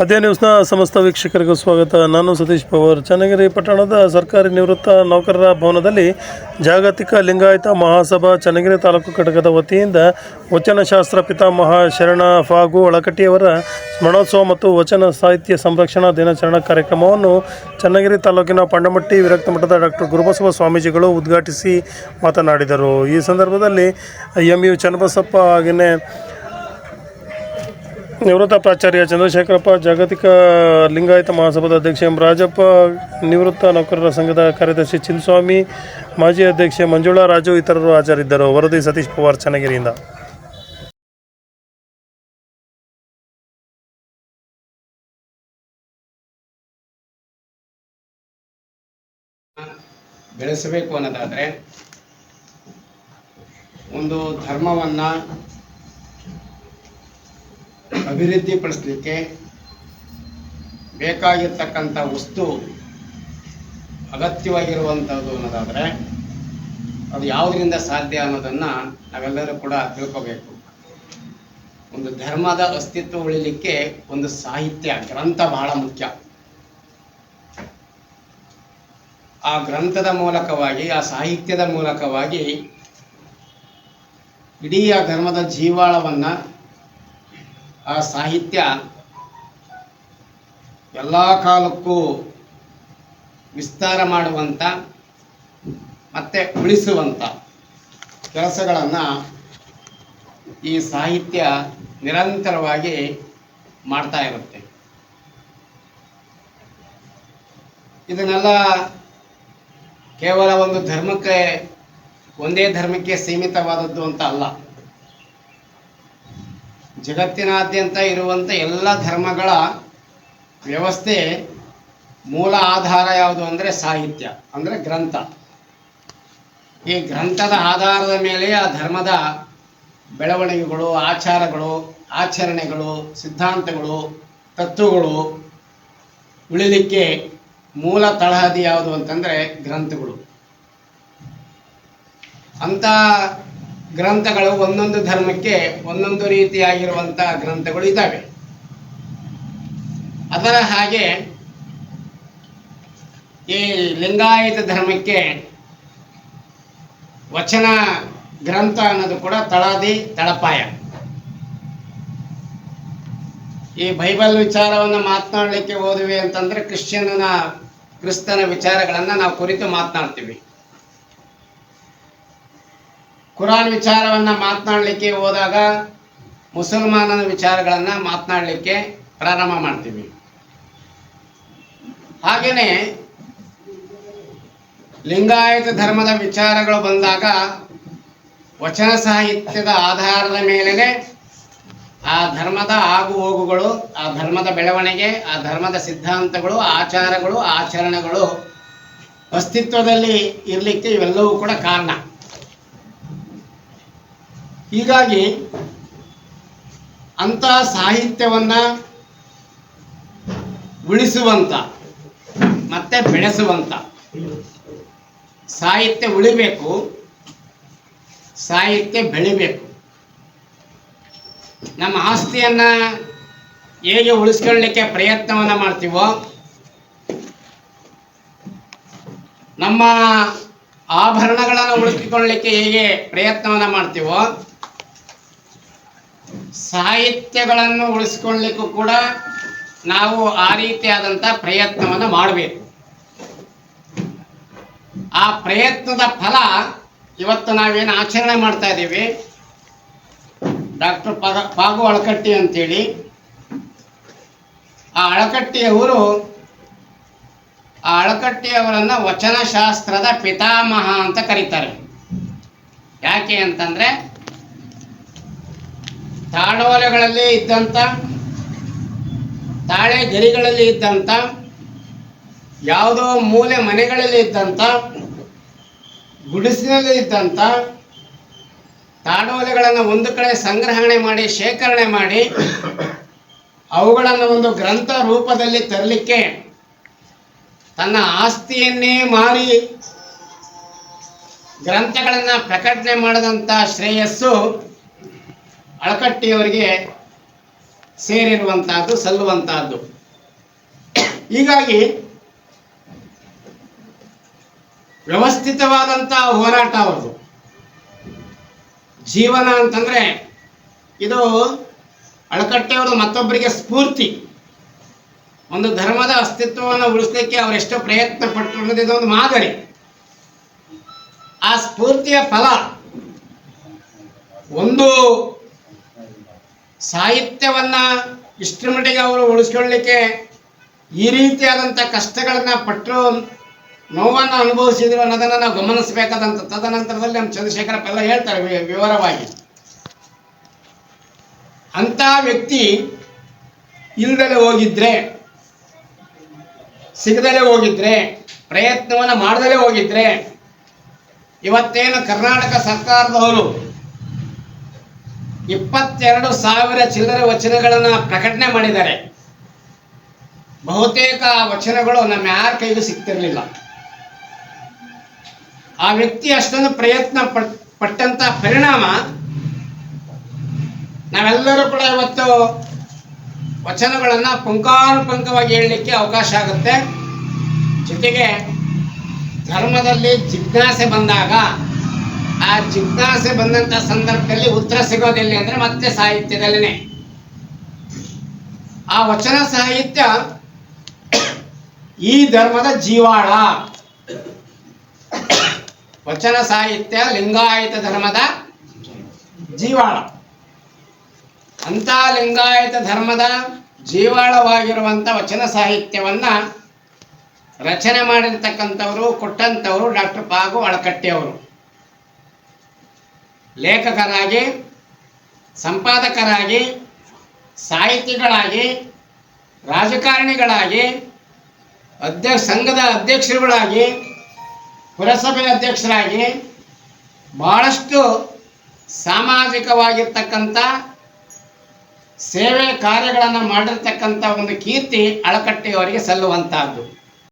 ಅದೇ ನ್ಯೂಸ್ನ ಸಮಸ್ತ ವೀಕ್ಷಕರಿಗೂ ಸ್ವಾಗತ. ನಾನು ಸತೀಶ್ ಪವಾರ್. ಚನ್ನಗಿರಿ ಪಟ್ಟಣದ ಸರ್ಕಾರಿ ನಿವೃತ್ತ ನೌಕರರ ಭವನದಲ್ಲಿ ಜಾಗತಿಕ ಲಿಂಗಾಯತ ಮಹಾಸಭಾ ಚನ್ನಗಿರಿ ತಾಲೂಕು ಘಟಕದ ವತಿಯಿಂದ ವಚನಶಾಸ್ತ್ರ ಪಿತಾಮಹ ಶರಣ ಫಾಗು ಒಳಕಟ್ಟಿಯವರ ಸ್ಮರಣೋತ್ಸವ ಮತ್ತು ವಚನ ಸಾಹಿತ್ಯ ಸಂರಕ್ಷಣಾ ದಿನಾಚರಣಾ ಕಾರ್ಯಕ್ರಮವನ್ನು ಚನ್ನಗಿರಿ ತಾಲೂಕಿನ ಪಂಡಮಟ್ಟಿ ವಿರಕ್ತ ಮಠದ ಡಾಕ್ಟರ್ ಗುರುಬಸವ ಸ್ವಾಮೀಜಿಗಳು ಉದ್ಘಾಟಿಸಿ ಮಾತನಾಡಿದರು. ಈ ಸಂದರ್ಭದಲ್ಲಿ ಎಂ ಯು ಚನ್ನಬಸಪ್ಪ ಹಾಗೆಯೇ ನಿವೃತ್ತ ಪ್ರಾಚಾರ್ಯ ಚಂದ್ರಶೇಖರಪ್ಪ, ಜಾಗತಿಕ ಲಿಂಗಾಯತ ಮಹಾಸಭಾದ ಅಧ್ಯಕ್ಷ ಎಂ ರಾಜಪ್ಪ, ನಿವೃತ್ತ ನೌಕರರ ಸಂಘದ ಕಾರ್ಯದರ್ಶಿ ಚಿನ್ಸ್ವಾಮಿ ಮಾಜಿ ಅಧ್ಯಕ್ಷೆ ಮಂಜುಳಾ ರಾಜು ಇತರರು ಹಾಜರಿದ್ದರು. ವರದಿ ಸತೀಶ್ ಪವಾರ್ ಚನ್ನಗಿರಿಯಿಂದ. ಬೆಳೆಸಬೇಕು ಅನ್ನೋದಾದರೆ ಒಂದು ಧರ್ಮವನ್ನು ಅಭಿವೃದ್ಧಿಪಡಿಸಲಿಕ್ಕೆ ಬೇಕಾಗಿರ್ತಕ್ಕಂಥ ವಸ್ತು ಅಗತ್ಯವಾಗಿರುವಂಥದ್ದು ಅನ್ನೋದಾದರೆ ಅದು ಯಾವುದರಿಂದ ಸಾಧ್ಯ ಅನ್ನೋದನ್ನು ನಾವೆಲ್ಲರೂ ಕೂಡ ತಿಳ್ಕೋಬೇಕು. ಒಂದು ಧರ್ಮದ ಅಸ್ತಿತ್ವ ಉಳಿಲಿಕ್ಕೆ ಒಂದು ಸಾಹಿತ್ಯ, ಗ್ರಂಥ ಬಹಳ ಮುಖ್ಯ. ಆ ಗ್ರಂಥದ ಮೂಲಕವಾಗಿ, ಆ ಸಾಹಿತ್ಯದ ಮೂಲಕವಾಗಿ ಇಡೀ ಆ ಧರ್ಮದ ಜೀವಾಳವನ್ನು ಆ ಸಾಹಿತ್ಯ ಎಲ್ಲ ಕಾಲಕ್ಕೂ ವಿಸ್ತಾರ ಮಾಡುವಂಥ ಮತ್ತು ಉಳಿಸುವಂಥ ಕೆಲಸಗಳನ್ನು ಈ ಸಾಹಿತ್ಯ ನಿರಂತರವಾಗಿ ಮಾಡ್ತಾ ಇರುತ್ತೆ. ಇದನ್ನೆಲ್ಲ ಕೇವಲ ಒಂದು ಧರ್ಮಕ್ಕೆ, ಒಂದೇ ಧರ್ಮಕ್ಕೆ ಸೀಮಿತವಾದದ್ದು ಅಂತ ಅಲ್ಲ. ಜಗತ್ತಿನಾದ್ಯಂತ ಇರುವಂಥ ಎಲ್ಲ ಧರ್ಮಗಳ ವ್ಯವಸ್ಥೆ ಮೂಲ ಆಧಾರ ಯಾವುದು ಅಂದರೆ ಸಾಹಿತ್ಯ, ಅಂದರೆ ಗ್ರಂಥ. ಈ ಗ್ರಂಥದ ಆಧಾರದ ಮೇಲೆ ಆ ಧರ್ಮದ ಬೆಳವಣಿಗೆಗಳು, ಆಚಾರಗಳು, ಆಚರಣೆಗಳು, ಸಿದ್ಧಾಂತಗಳು, ತತ್ವಗಳು ಉಳಿಲಿಕ್ಕೆ ಮೂಲ ತಳಹದಿ ಯಾವುದು ಅಂತಂದರೆ ಗ್ರಂಥಗಳು. ಅಂಥ ಗ್ರಂಥಗಳು ಒಂದೊಂದು ಧರ್ಮಕ್ಕೆ ಒಂದೊಂದು ರೀತಿಯಾಗಿರುವಂತಹ ಗ್ರಂಥಗಳು ಇದ್ದಾವೆ. ಅದರ ಹಾಗೆ ಈ ಲಿಂಗಾಯತ ಧರ್ಮಕ್ಕೆ ವಚನ, ಗ್ರಂಥ ಅನ್ನೋದು ಕೂಡ ತಳಾದಿ, ತಳಪಾಯ. ಈ ಬೈಬಲ್ ವಿಚಾರವನ್ನು ಮಾತನಾಡಲಿಕ್ಕೆ ಹೋದ್ವಿ ಅಂತಂದ್ರೆ ಕ್ರಿಶ್ಚಿಯನ್ನ, ಕ್ರಿಸ್ತನ ವಿಚಾರಗಳನ್ನು ನಾವು ಕುರಿತು ಮಾತನಾಡ್ತೀವಿ. ಕುರಾನ್ ವಿಚಾರವನ್ನ ಮಾತನಾಡಲಿಕ್ಕೆ ಹೋದಾಗ ಮುಸಲ್ಮಾನನ ವಿಚಾರಗಳನ್ನು ಮಾತನಾಡಲಿಕ್ಕೆ ಪ್ರಾರಂಭ ಮಾಡ್ತೀವಿ. ಹಾಗೆಯೇ ಲಿಂಗಾಯತ ಧರ್ಮದ ವಿಚಾರಗಳು ಬಂದಾಗ ವಚನ ಸಾಹಿತ್ಯದ ಆಧಾರದ ಮೇಲೆನೆ ಆ ಧರ್ಮದ ಆಗು ಹೋಗುಗಳು ಆ ಧರ್ಮದ ಬೆಳವಣಿಗೆ, ಆ ಧರ್ಮದ ಸಿದ್ಧಾಂತಗಳು, ಆಚಾರಗಳು, ಆಚರಣೆಗಳು ಅಸ್ತಿತ್ವದಲ್ಲಿ ಇರಲಿಕ್ಕೆ ಇವೆಲ್ಲವೂ ಕೂಡ ಕಾರಣ. ಹೀಗಾಗಿ ಅಂಥ ಸಾಹಿತ್ಯವನ್ನ ಉಳಿಸುವಂತ, ಮತ್ತೆ ಬೆಳೆಸುವಂತ. ಸಾಹಿತ್ಯ ಉಳಿಬೇಕು, ಸಾಹಿತ್ಯ ಬೆಳಿಬೇಕು. ನಮ್ಮ ಆಸ್ತಿಯನ್ನ ಹೇಗೆ ಉಳಿಸ್ಕೊಳ್ಳಿಕ್ಕೆ ಪ್ರಯತ್ನವನ್ನು ಮಾಡ್ತೀವೋ, ನಮ್ಮ ಆಭರಣಗಳನ್ನು ಉಳಿಸಿಕೊಳ್ಳಲಿಕ್ಕೆ ಹೇಗೆ ಪ್ರಯತ್ನವನ್ನು ಮಾಡ್ತೀವೋ ಸಾಹಿತ್ಯಗಳನ್ನು ಉಳಿಸ್ಕೊಳ್ಳಿಕ್ಕೂ ಕೂಡ ನಾವು ಆ ರೀತಿಯಾದಂಥ ಪ್ರಯತ್ನವನ್ನು ಮಾಡಬೇಕು. ಆ ಪ್ರಯತ್ನದ ಫಲ ಇವತ್ತು ನಾವೇನು ಆಚರಣೆ ಮಾಡ್ತಾ ಇದ್ದೀವಿ. ಡಾಕ್ಟರ್ ಪದ ಪಾಗು ಅಳಕಟ್ಟಿ ಅಂತೇಳಿ. ಆ ಅಳಕಟ್ಟಿಯವರು ಆ ಅಳಕಟ್ಟಿಯವರನ್ನ ವಚನಶಾಸ್ತ್ರದ ಪಿತಾಮಹ ಅಂತ ಕರೀತಾರೆ. ಯಾಕೆ ಅಂತಂದ್ರೆ ತಾಡೋಲೆಗಳಲ್ಲಿ ಇದ್ದಂಥ ತಾಳೆ ಗರಿಗಳಲ್ಲಿ ಇದ್ದಂಥ ಯಾವುದೋ ಮೂಲೆ ಮನೆಗಳಲ್ಲಿ ಇದ್ದಂಥ ಗುಡಿಸಿನಲ್ಲಿ ಇದ್ದಂಥ ತಾಡೋಲೆಗಳನ್ನು ಒಂದು ಕಡೆ ಸಂಗ್ರಹಣೆ ಮಾಡಿ, ಶೇಖರಣೆ ಮಾಡಿ, ಅವುಗಳನ್ನು ಒಂದು ಗ್ರಂಥ ರೂಪದಲ್ಲಿ ತರಲಿಕ್ಕೆ ತನ್ನ ಆಸ್ತಿಯನ್ನೇ ಮಾರಿ ಗ್ರಂಥಗಳನ್ನು ಪ್ರಕಟಣೆ ಮಾಡಿದಂಥ ಶ್ರೇಯಸ್ಸು ಅಳಕಟ್ಟಿಯವರಿಗೆ ಸೇರಿರುವಂತಹದ್ದು ಸಲ್ಲುವಂತಹದ್ದು ಹೀಗಾಗಿ ವ್ಯವಸ್ಥಿತವಾದಂತಹ ಹೋರಾಟ ಅವ್ರದ್ದು. ಜೀವನ ಅಂತಂದ್ರೆ ಇದು ಅಳಕಟ್ಟೆಯವರು ಮತ್ತೊಬ್ಬರಿಗೆ ಸ್ಫೂರ್ತಿ. ಒಂದು ಧರ್ಮದ ಅಸ್ತಿತ್ವವನ್ನು ಉಳಿಸಲಿಕ್ಕೆ ಅವರೆಷ್ಟೋ ಪ್ರಯತ್ನ ಪಟ್ಟು ಅನ್ನೋದು ಇದೊಂದು ಮಾದರಿ. ಆ ಸ್ಫೂರ್ತಿಯ ಫಲ ಒಂದು ಸಾಹಿತ್ಯವನ್ನ ಇಷ್ಟರ ಮಟ್ಟಿಗೆ ಅವರು ಉಳಿಸ್ಕೊಳ್ಳಿಕ್ಕೆ ಈ ರೀತಿಯಾದಂಥ ಕಷ್ಟಗಳನ್ನು ಪಟ್ಟರು ನೋವನ್ನು ಅನುಭವಿಸಿದ್ರು ಅನ್ನೋದನ್ನು ನಾವು ಗಮನಿಸಬೇಕಾದಂಥ ತದನಂತರದಲ್ಲಿ ನಮ್ಮ ಚಂದ್ರಶೇಖರಪ್ಪ ಎಲ್ಲ ಹೇಳ್ತಾರೆ ವಿವರವಾಗಿ. ಅಂಥ ವ್ಯಕ್ತಿ ಇಲ್ದಲೆ ಹೋಗಿದ್ರೆ, ಸಿಗದಲೇ ಹೋಗಿದ್ರೆ, ಪ್ರಯತ್ನವನ್ನು ಮಾಡದಲೇ ಹೋಗಿದ್ರೆ, ಇವತ್ತೇನು ಕರ್ನಾಟಕ ಸರ್ಕಾರದವರು ಇಪ್ಪತ್ತೆರಡು ಸಾವಿರ ಚಿಲ್ಲರೆ ವಚನಗಳನ್ನು ಪ್ರಕಟಣೆ ಮಾಡಿದ್ದಾರೆ. ಬಹುತೇಕ ಆ ವಚನಗಳು ನಮ್ಮ ಯಾರ ಕೈಗೂ ಸಿಗ್ತಿರಲಿಲ್ಲ. ಆ ವ್ಯಕ್ತಿ ಅಷ್ಟೊಂದು ಪ್ರಯತ್ನ ಪಟ್, ಪಟ್ಟಂತ ಪರಿಣಾಮ ನಾವೆಲ್ಲರೂ ಕೂಡ ಇವತ್ತು ವಚನಗಳನ್ನು ಪುಂಕಾನುಪುಂಕವಾಗಿ ಹೇಳಲಿಕ್ಕೆ ಅವಕಾಶ ಆಗುತ್ತೆ. ಜೊತೆಗೆ ಧರ್ಮದಲ್ಲಿ ಜಿಜ್ಞಾಸೆ ಬಂದಾಗ ಆ ಜಿಜ್ಞಾಸೆ ಬಂದಂತ ಸಂದರ್ಭದಲ್ಲಿ ಉತ್ತರ ಸಿಗೋದಿಲ್ಲ ಅಂದ್ರೆ ಮತ್ತೆ ಸಾಹಿತ್ಯದಲ್ಲೇನೆ. ಆ ವಚನ ಸಾಹಿತ್ಯ ಈ ಧರ್ಮದ ಜೀವಾಳ. ವಚನ ಸಾಹಿತ್ಯ ಲಿಂಗಾಯತ ಧರ್ಮದ ಜೀವಾಳ. ಅಂತ ಲಿಂಗಾಯತ ಧರ್ಮದ ಜೀವಾಳವಾಗಿರುವಂತ ವಚನ ಸಾಹಿತ್ಯವನ್ನ ರಚನೆ ಮಾಡಿರ್ತಕ್ಕಂಥವರು, ಕೊಟ್ಟಂಥವರು ಡಾಕ್ಟರ್ ಪಾಗು ಅಳಕಟ್ಟಿಯವರು. ಲೇಖಕರಾಗಿ, ಸಂಪಾದಕರಾಗಿ, ಸಾಹಿತಿಗಳಾಗಿ, ರಾಜಕಾರಣಿಗಳಾಗಿ, ಅಧ್ಯಕ್ಷ, ಸಂಘದ ಅಧ್ಯಕ್ಷರುಗಳಾಗಿ, ಪುರಸಭೆ ಅಧ್ಯಕ್ಷರಾಗಿ ಭಾಳಷ್ಟು ಸಾಮಾಜಿಕವಾಗಿರ್ತಕ್ಕಂಥ ಸೇವೆ ಕಾರ್ಯಗಳನ್ನು ಮಾಡಿರ್ತಕ್ಕಂಥ ಒಂದು ಕೀರ್ತಿ ಅಳಕಟ್ಟೆಯವರಿಗೆ ಸಲ್ಲುವಂತಹದ್ದು.